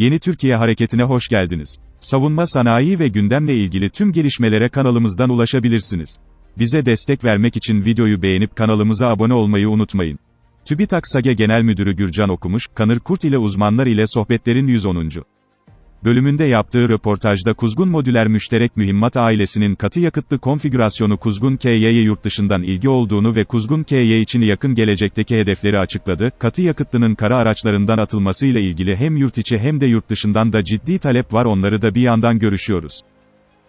Yeni Türkiye Hareketi'ne hoş geldiniz. Savunma sanayi ve gündemle ilgili tüm gelişmelere kanalımızdan ulaşabilirsiniz. Bize destek vermek için videoyu beğenip kanalımıza abone olmayı unutmayın. TÜBİTAK SAGE Genel Müdürü Gürcan Okumuş, Kanır Kurt ile uzmanlar ile sohbetlerin 110 bölümünde yaptığı röportajda Kuzgun Modüler Müşterek Mühimmat ailesinin katı yakıtlı konfigürasyonu Kuzgun KY'ye yurt dışından ilgi olduğunu ve Kuzgun KY için yakın gelecekteki hedefleri açıkladı. Katı yakıtlının kara araçlarından atılmasıyla ilgili hem yurt içi hem de yurt dışından da ciddi talep var onları da bir yandan görüşüyoruz.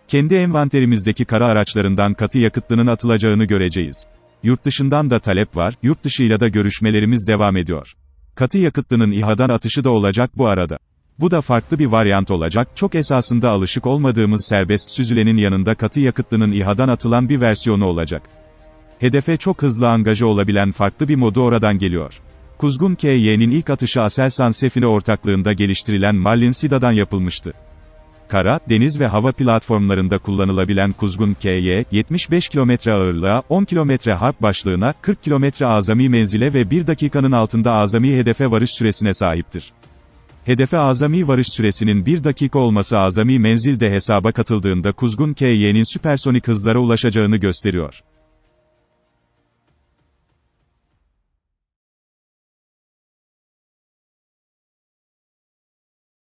Kendi envanterimizdeki kara araçlarından katı yakıtlının atılacağını göreceğiz. Yurt dışından da talep var, yurt dışıyla da görüşmelerimiz devam ediyor. Katı yakıtlının İHA'dan atışı da olacak bu arada. Bu da farklı bir varyant olacak, çok esasında alışık olmadığımız serbest süzülenin yanında katı yakıtlının İHA'dan atılan bir versiyonu olacak. Hedefe çok hızlı angaja olabilen farklı bir modu oradan geliyor. Kuzgun KY'nin ilk atışı Aselsan Sefine ortaklığında geliştirilen Marlin Sida'dan yapılmıştı. Kara, deniz ve hava platformlarında kullanılabilen Kuzgun KY, 75 kilometre ağırlığa, 10 kilometre harp başlığına, 40 kilometre azami menzile ve 1 dakikanın altında azami hedefe varış süresine sahiptir. Hedefe azami varış süresinin 1 dakika olması azami menzil de hesaba katıldığında Kuzgun KY'nin süpersonik hızlara ulaşacağını gösteriyor.